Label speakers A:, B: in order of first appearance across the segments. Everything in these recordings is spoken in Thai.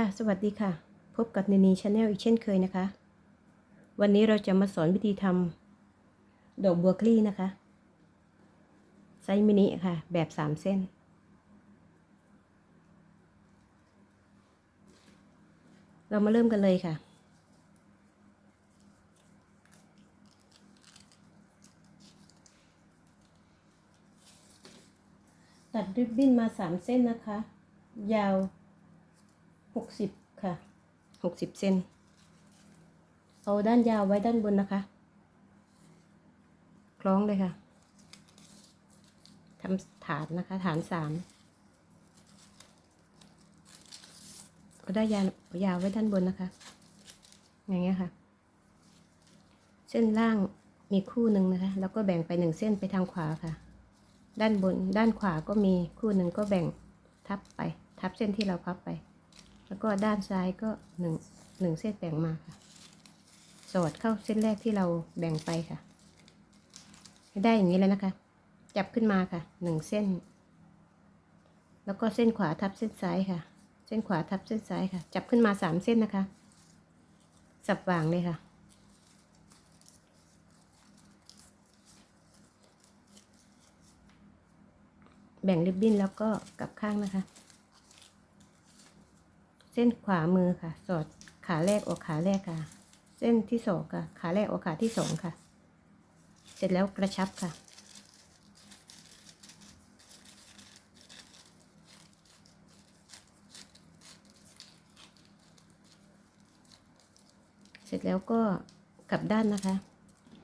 A: ค่ะ สวัสดีค่ะ พบกับเนนีชาแนลอีกเช่นเคยนะคะ วันนี้เราจะมาสอนวิธีทำดอกบัวคลี่นะคะ ไซส์มินิค่ะ แบบสามเส้น เรามาเริ่มกันเลยค่ะ ตัดริบบิ้นมาสามเส้นนะคะ ยาว หกสิบค่ะหกสิบเซนเอาด้านยาวไว้ด้านบนนะคะ คล้องเลยค่ะทำฐานนะคะ ฐานสามเอาได้ยาวยาวไว้ด้านบนนะคะ อย่างเงี้ยค่ะ เส้นล่างมีคู่หนึ่งนะคะ แล้วก็แบ่งไปหนึ่งเส้นไปทางขวาค่ะ ด้านบนด้านขวาก็มีคู่หนึ่งก็แบ่งทับไป ทับเส้นที่เราพับไป แล้วก็ด้านซ้ายก็หนึ่งหนึ่งเส้นแบ่งมาค่ะ สอดเข้าเส้นแรกที่เราแบ่งไปค่ะให้ได้อย่างนี้เลยนะคะ จับขึ้นมาค่ะหนึ่งเส้น แล้วก็เส้นขวาทับเส้นซ้ายค่ะ เส้นขวาทับเส้นซ้ายค่ะ จับขึ้นมาสามเส้นนะคะ สับวางเลยค่ะ แบ่งริบบิ้นแล้วก็กลับข้างนะคะ เส้นขวามือค่ะ สอดขาแรกออกขาแรกค่ะ เส้นที่สองค่ะ ขาแรกออกขาที่สองค่ะ เสร็จแล้วกระชับค่ะ เสร็จแล้วก็กลับด้านนะคะ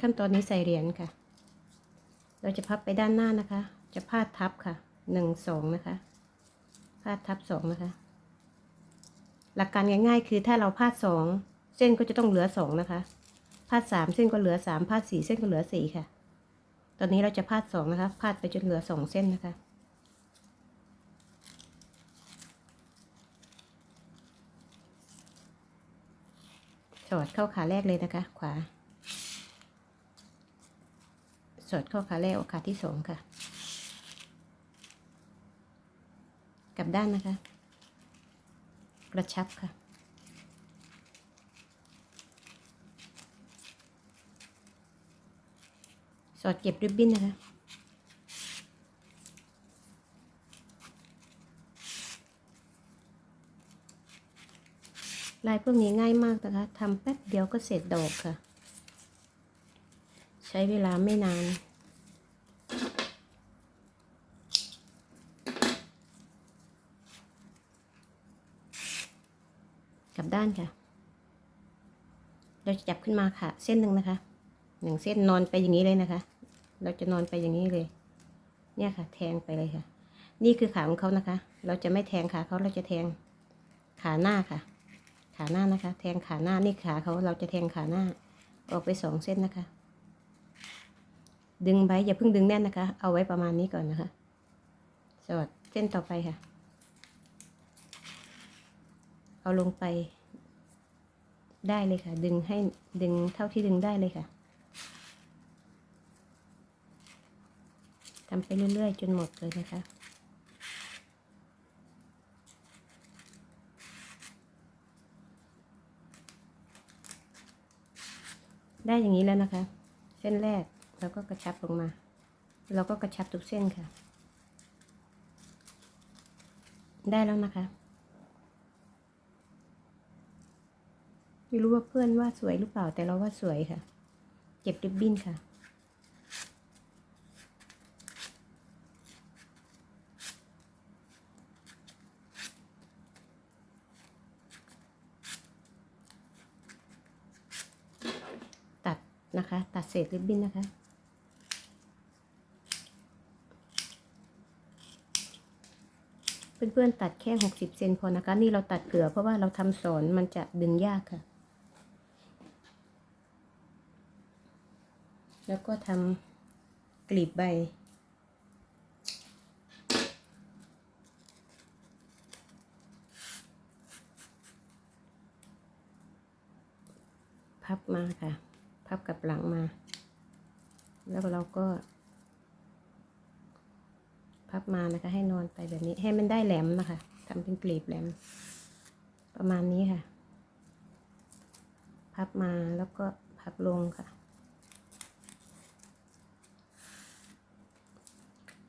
A: ขั้นตอนนี้ใส่เหรียญค่ะ เราจะพับไปด้านหน้านะคะ จะพาดทับค่ะหนึ่งสองนะคะ พาดทับสองนะคะ หลักการง่าย ๆ คือถ้าเราพาดสองเส้นก็จะต้องเหลือสองนะคะพาดสามเส้นก็เหลือสามพาดสี่เส้นก็เหลือสี่ค่ะ ตอนนี้เราจะพาดสองนะคะพาดไปจนเหลือสองเส้นนะคะสอดเข้าขาแรกเลยนะคะ ขวา สอดเข้าขาแรกออกขาที่สองค่ะ กลับด้านนะคะ กระชับค่ะ สอดเก็บริบบิ้นนะคะลายพวกนี้ง่ายมากนะคะทำแป๊บเดียวก็เสร็จดอกค่ะ ใช้เวลาไม่นาน กลับ ด้านค่ะ เราจะจับขึ้นมาค่ะ เส้นหนึ่งนะคะหนึ่งเส้นนอนไปอย่างนี้เลยนะคะ เราจะนอนไปอย่างนี้เลย เนี่ยค่ะ แทงไปเลยค่ะ นี่คือขาของเขานะคะ เราจะไม่แทงขาเขาเราจะแทงขาหน้าค่ะ ขาหน้านะคะ แทงขาหน้านี่ขาเขาเราจะแทงขาหน้า ออกไปสองเส้นนะคะ ดึงไว้อย่าเพิ่งดึงแน่นนะคะ เอาไว้ประมาณนี้ก่อนนะคะ สอดเส้นต่อไปค่ะ เอาลงไป ได้เลยค่ะ ดึงให้ดึงเท่าที่ดึงได้เลยค่ะทำไปเรื่อยๆ จนหมดเลยนะคะได้อย่างนี้แล้วนะคะ เส้นแรกแล้วก็กระชับลงมา เราก็กระชับทุกเส้นค่ะ ได้แล้วนะคะ ไม่รู้ว่าเพื่อนว่าสวยหรือเปล่าแต่เราว่าสวยค่ะ เก็บริบบิ้นค่ะ ตัดนะคะ ตัดเศษริบบิ้นนะคะเพื่อนๆตัดแค่หกสิบเซนพอนะคะ นี่เราตัดเผื่อเพราะว่าเราทำสอนมันจะดึงยากค่ะ แล้วก็ทำกลีบใบ พับมาค่ะ พับกับหลังมา แล้วเราก็ พับมานะคะ ให้นอนไปแบบนี้ ให้มันได้แหลมนะคะทำเป็นกลีบแหลม ประมาณนี้ค่ะ พับมาแล้วก็พับลงค่ะ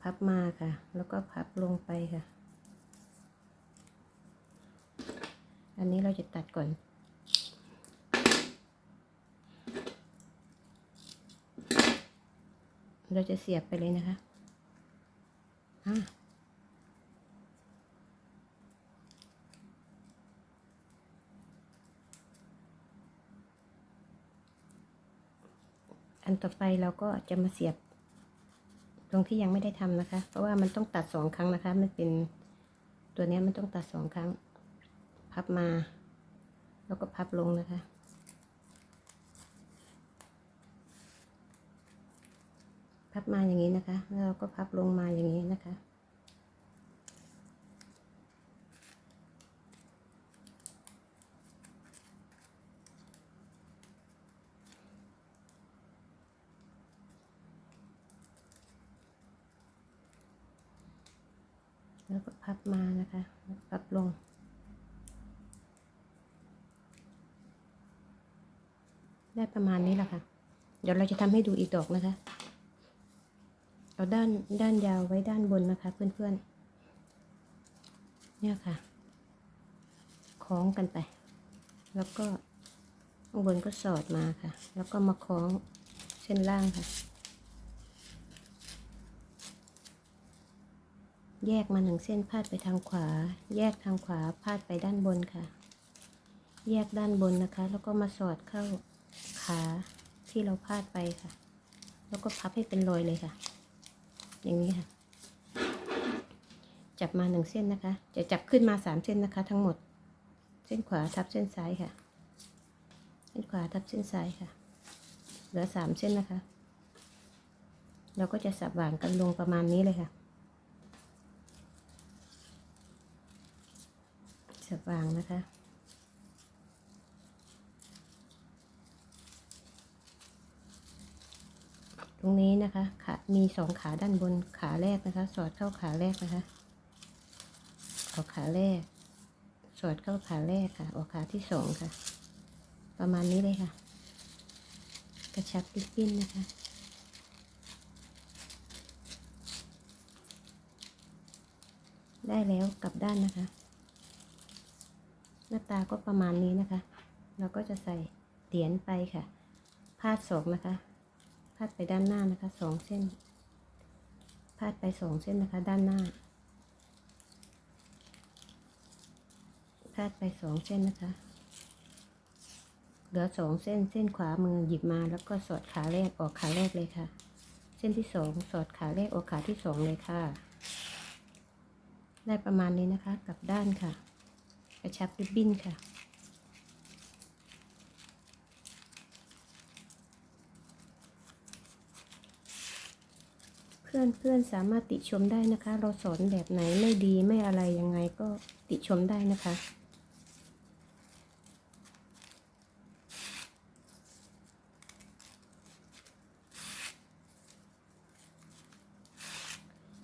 A: พับมาค่ะ แล้วก็พับลงไปค่ะ อันนี้เราจะตัดก่อน เราจะเสียบไปเลยนะคะอะอันต่อไปเราก็จะมาเสียบ ตรงที่ยังไม่ได้ทำนะคะ เพราะว่ามันต้องตัดสองครั้งนะคะ มันเป็นตัวนี้มันต้องตัดสองครั้ง พับมา แล้วก็พับลงนะคะ พับมาอย่างนี้นะคะ แล้วเราก็พับลงมาอย่างนี้นะคะ แล้วก็พับมานะคะพับลง ได้ประมาณนี้แหละค่ะ เดี๋ยวเราจะทำให้ดูอีกดอกนะคะ เอาด้านด้านยาวไว้ด้านบนนะคะเพื่อนๆ เนี่ยค่ะ คล้องกันไป แล้วก็ข้างบนก็สอดมาค่ะ แล้วก็มาคล้องเส้นล่างค่ะ แยกมาหนึ่งเส้นพาดไปทางขวา แยกทางขวาพาดไปด้านบนค่ะ แยกด้านบนนะคะ แล้วก็มาสอดเข้าขาที่เราพาดไปค่ะ แล้วก็พับให้เป็นรอยเลยค่ะ อย่างนี้ค่ะ จับมาหนึ่งเส้นนะคะ จะจับขึ้นมาสามเส้นนะคะ ทั้งหมด เส้นขวาทับเส้นซ้ายค่ะ เส้นขวาทับเส้นซ้ายค่ะ เหลือสามเส้นนะคะ เราก็จะสับหว่างกันลงประมาณนี้เลยค่ะ สับวางนะคะ ตรงนี้นะคะขามีสองขาด้านบนขาแรกนะคะ สอดเข้าขาแรกนะคะออกขาแรก สอดเข้าขาแรกค่ะ ออกขาที่สองค่ะ ประมาณนี้เลยค่ะ กระชับริบบิ้นนะคะได้แล้วกลับด้านนะคะ หน้าตาก็ประมาณนี้นะคะ เราก็จะใส่เหรียญไปค่ะ พาดสองนะคะ พาดไปด้านหน้านะคะสองเส้น พาดไปสองเส้นนะคะ ด้านหน้า พาดไปสองเส้นนะคะ เหลือสองเส้น เส้นขวามือหยิบมาแล้วก็สอดขาแรกออกขาแรกเลยค่ะ เส้นที่สองสอดขาแรกออกขาที่สองเลยค่ะ ได้ประมาณนี้นะคะ กลับด้านค่ะ กระชับริบบิ้นค่ะ เพื่อนเพื่อนสามารถติชมได้นะคะ เราสอนแบบไหนไม่ดีไม่อะไรยังไงก็ติชมได้นะคะ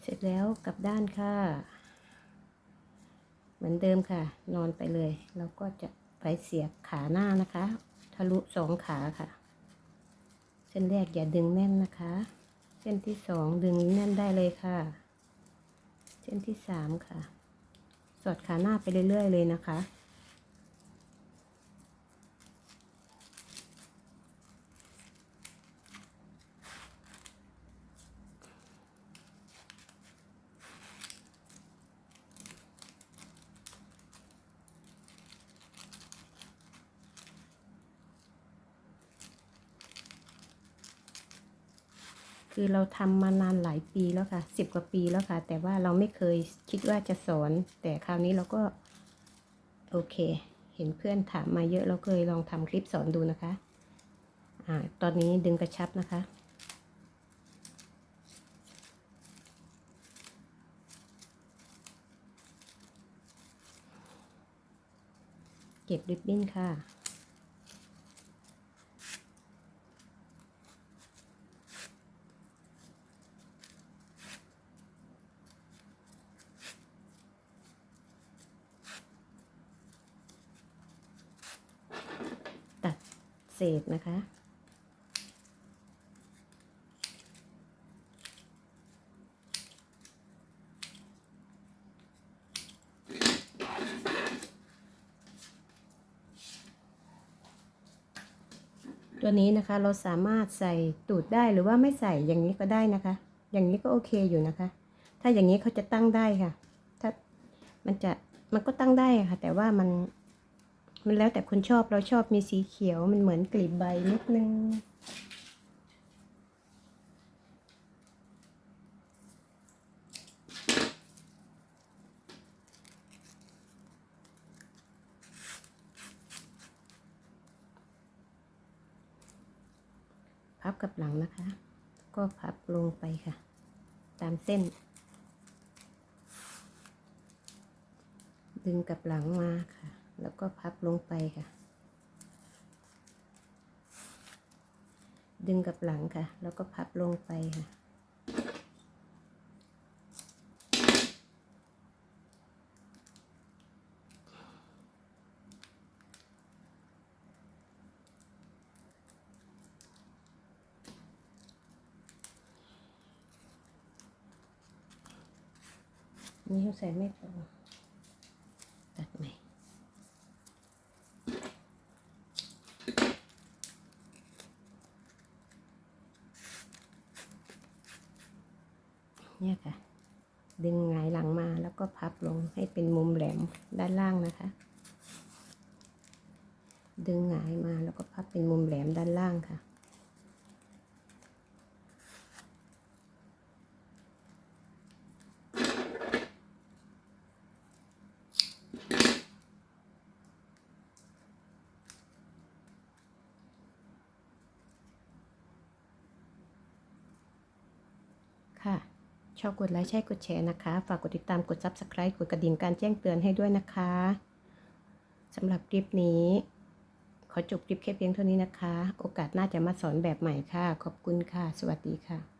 A: เสร็จแล้วกลับด้านค่ะ อนเดิมค่ะ นอนไปเลยเราก็จะไปเสียบขาหน้านะคะ ทะลุสองขาค่ะ เส้นแรกอย่าดึงแน่นนะคะ เส้นที่สองดึงแน่นได้เลยค่ะ เส้นที่สามค่ะ สอดขาหน้าไปเรื่อยๆเลยนะคะ คือเราทำมานานหลายปีแล้วค่ะสิบกว่าปีแล้วค่ะ แต่ว่าเราไม่เคยคิดว่าจะสอน แต่คราวนี้เราก็ โอเค เห็นเพื่อนถามมาเยอะเราก็เลยลองทำคลิปสอนดูนะคะอ่าตอนนี้ดึงกระชับนะคะเก็บริบบิ้นค่ะ ษนะคะ ตัวนี้นะคะเราสามารถใส่ตูดได้หรือว่าไม่ใส่อย่างนี้ก็ได้นะคะ อย่างนี้ก็โอเคอยู่นะคะ ถ้าอย่างนี้เขาจะตั้งได้ค่ะ ถ้ามันจะมันก็ตั้งได้ค่ะ แต่ว่ามัน มันแล้วแต่คนชอบเราชอบมีสีเขียวมันเหมือนกลีบใบนิดนึงพับกับหลังนะคะ ก็พับลงไปค่ะ ตามเส้น ดึงกับหลังมาค่ะ แล้วก็พับลงไปค่ะ ดึงกับหลังค่ะ แล้วก็พับลงไปค่ะ นี่เขาใส่ไม่พอตัดใหม่ เนี่ยค่ะ ดึงหงายหลังมาแล้วก็พับลงให้เป็นมุมแหลมด้านล่างนะคะ ดึงหงายมาแล้วก็พับเป็นมุมแหลมด้านล่างค่ะค่ะ ชอบกดไลค์ใช่กดแชร์นะคะ ฝากกดติดตามกด Subscribe กดกระดิ่งการแจ้งเตือนให้ด้วยนะคะสำหรับคลิปนี้ ขอจบคลิปแค่เพียงเท่านี้นะคะ โอกาสหน้าจะมาสอนแบบใหม่ค่ะ ขอบคุณค่ะ สวัสดีค่ะ